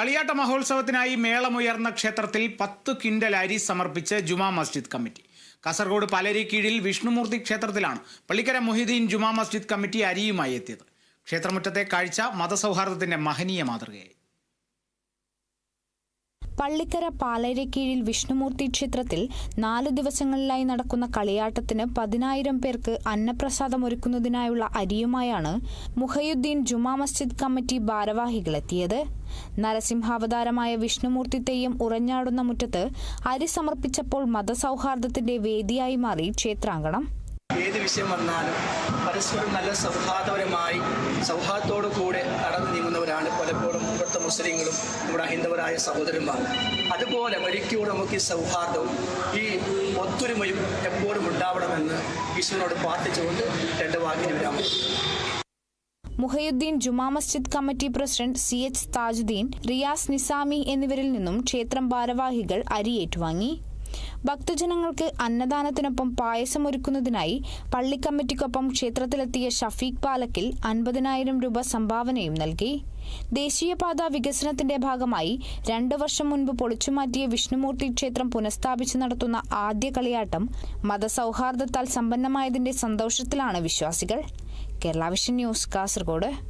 കളിയാട്ട മഹോത്സവത്തിനായി മേളമുയർന്ന ക്ഷേത്രത്തിൽ പത്ത് ക്വിന്റൽ അരി സമർപ്പിച്ച് ജുമാ മസ്ജിദ് കമ്മിറ്റി. കാസർഗോഡ് പലരി കീഴിൽ വിഷ്ണുമൂർത്തി ക്ഷേത്രത്തിലാണ് പള്ളിക്കര മൊഹിദ്ദീൻ ജുമാ മസ്ജിദ് കമ്മിറ്റി അരിയുമായി എത്തിയത്. ക്ഷേത്രമുറ്റത്തെ കാഴ്ച മതസൗഹാർദ്ദത്തിന്റെ മഹനീയ മാതൃകയായി. പള്ളിക്കര പാലരക്കീഴിൽ വിഷ്ണുമൂർത്തി ക്ഷേത്രത്തിൽ നാല് ദിവസങ്ങളിലായി നടക്കുന്ന കളിയാട്ടത്തിന് പതിനായിരം പേർക്ക് അന്നപ്രസാദം ഒരുക്കുന്നതിനായുള്ള അരിയുമായാണ് മുഹയുദ്ദീൻ ജുമാ മസ്ജിദ് കമ്മിറ്റി ഭാരവാഹികളെത്തിയത്. നരസിംഹാവതാരമായ വിഷ്ണുമൂർത്തി തെയ്യം ഉറഞ്ഞാടുന്ന മുറ്റത്ത് അരി സമർപ്പിച്ചപ്പോൾ മതസൗഹാർദ്ദത്തിന്റെ വേദിയായി മാറി ക്ഷേത്രാങ്കണം. ഏത് വിഷയം വന്നാലും പരസ്പരം നല്ല സൗഹാർദ്ദപരമായി നടന്നു പലപ്പോഴും ഇവിടുത്തെ മുസ്ലിങ്ങളും നമ്മുടെ ഹൈന്ദവരായ സഹോദരന്മാർ. അതുപോലെ മരിക്കോട് നമുക്ക് ഈ സൗഹാർദ്ദവും ഈ ഒത്തൊരുമയും എപ്പോഴും ഉണ്ടാവണമെന്ന് ഈശ്വരനോട് പ്രാർത്ഥിച്ചുകൊണ്ട് രണ്ട് വാക്കിന് വിരാമം. Muhyiddin Juma Masjid committee president C H Thajuddeen Riyas Nizami എന്നിവരിൽ നിന്നും ക്ഷേത്രം ഭാരവാഹികൾ അരി ഏറ്റുവാങ്ങി ഭക്തജനങ്ങൾക്ക് അന്നദാനത്തിനൊപ്പം പായസം ഒരുക്കുന്നതിനായി പള്ളി കമ്മിറ്റിക്കൊപ്പം ക്ഷേത്രത്തിലെത്തിയ ഷഫീഖ് പാലക്കിൽ അൻപതിനായിരം രൂപ സംഭാവനയും നൽകി. ദേശീയപാത വികസനത്തിന്റെ ഭാഗമായി രണ്ടു വർഷം മുൻപ് പൊളിച്ചുമാറ്റിയ വിഷ്ണുമൂർത്തി ക്ഷേത്രം പുനഃസ്ഥാപിച്ചു നടത്തുന്ന ആദ്യ കളിയാട്ടം മതസൗഹാർദ്ദത്താൽ സമ്പന്നമായതിന്റെ സന്തോഷത്തിലാണ് വിശ്വാസികൾ. Kerala vision news Kasaragod.